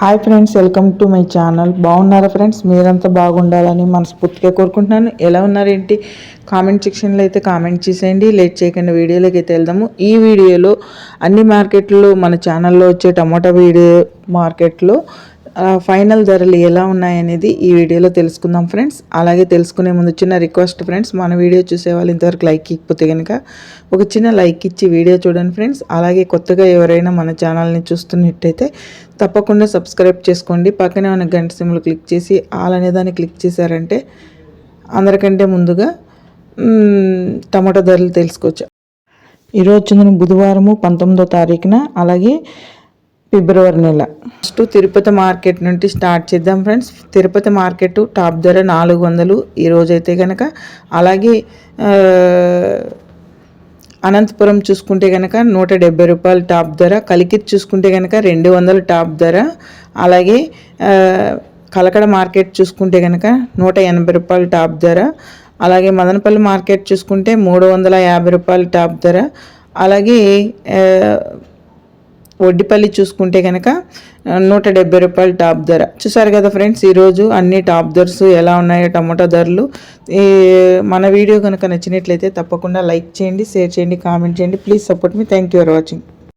Hi friends welcome to my channel బాగున్నారా friends మీరంతా బాగుండాలని మనస్ఫూర్తిగా కోరుకుంటున్నాను. ఎలా ఉన్నారేంటి? కామెంట్ సెక్షన్లో అయితే కామెంట్ చేసేయండి. లేట్ చేయకుండా వీడియోలోకి అయితే వెళ్దాము. ఈ వీడియోలో అన్ని మార్కెట్లో మన ఛానల్లో వచ్చే టమాటా వీడియో మార్కెట్లో ఫైనల్ ధరలు ఎలా ఉన్నాయనేది ఈ వీడియోలో తెలుసుకుందాం ఫ్రెండ్స్. అలాగే తెలుసుకునే ముందు చిన్న రిక్వెస్ట్ ఫ్రెండ్స్ మన వీడియో చూసే వాళ్ళు ఇంతవరకు లైక్ ఇకపోతే కనుక ఒక చిన్న లైక్ ఇచ్చి వీడియో చూడండి ఫ్రెండ్స్. అలాగే కొత్తగా ఎవరైనా మన ఛానల్ని చూస్తున్నట్టయితే తప్పకుండా సబ్స్క్రైబ్ చేసుకోండి. పక్కనే ఉన్న గంట సిమ్లు క్లిక్ చేసి ఆల్ అనే దాన్ని క్లిక్ చేశారంటే అందరికంటే ముందుగా టమాటో ధరలు తెలుసుకోవచ్చు. ఈరోజు వచ్చింది బుధవారము పంతొమ్మిదో తారీఖున అలాగే ఫిబ్రవరి నెల. ఫస్ట్ తిరుపతి మార్కెట్ నుండి స్టార్ట్ చేద్దాం ఫ్రెండ్స్. తిరుపతి మార్కెట్ టాప్ ధర నాలుగు వందలు ఈరోజైతే కనుక అలాగే అనంతపురం చూసుకుంటే కనుక నూట డెబ్బై రూపాయలు టాప్ ధర. కలికిత్ చూసుకుంటే కనుక రెండు వందలు టాప్ ధర. అలాగే కలకడ మార్కెట్ చూసుకుంటే కనుక నూట ఎనభై రూపాయలు టాప్ ధర. అలాగే మదనపల్లి మార్కెట్ చూసుకుంటే మూడు వందల యాభై రూపాయలు టాప్ ధర. అలాగే వడ్డిపల్లి చూసుకుంటే కనుక నూట డెబ్బై రూపాయలు టాప్ ధర. చూసారు కదా ఫ్రెండ్స్ ఈరోజు అన్ని టాప్ ధరస్ ఎలా ఉన్నాయో టమాటా ధరలు. ఈ మన వీడియో కనుక నచ్చినట్లయితే తప్పకుండా లైక్ చేయండి షేర్ చేయండి కామెంట్ చేయండి. Please support me. Thank you for watching.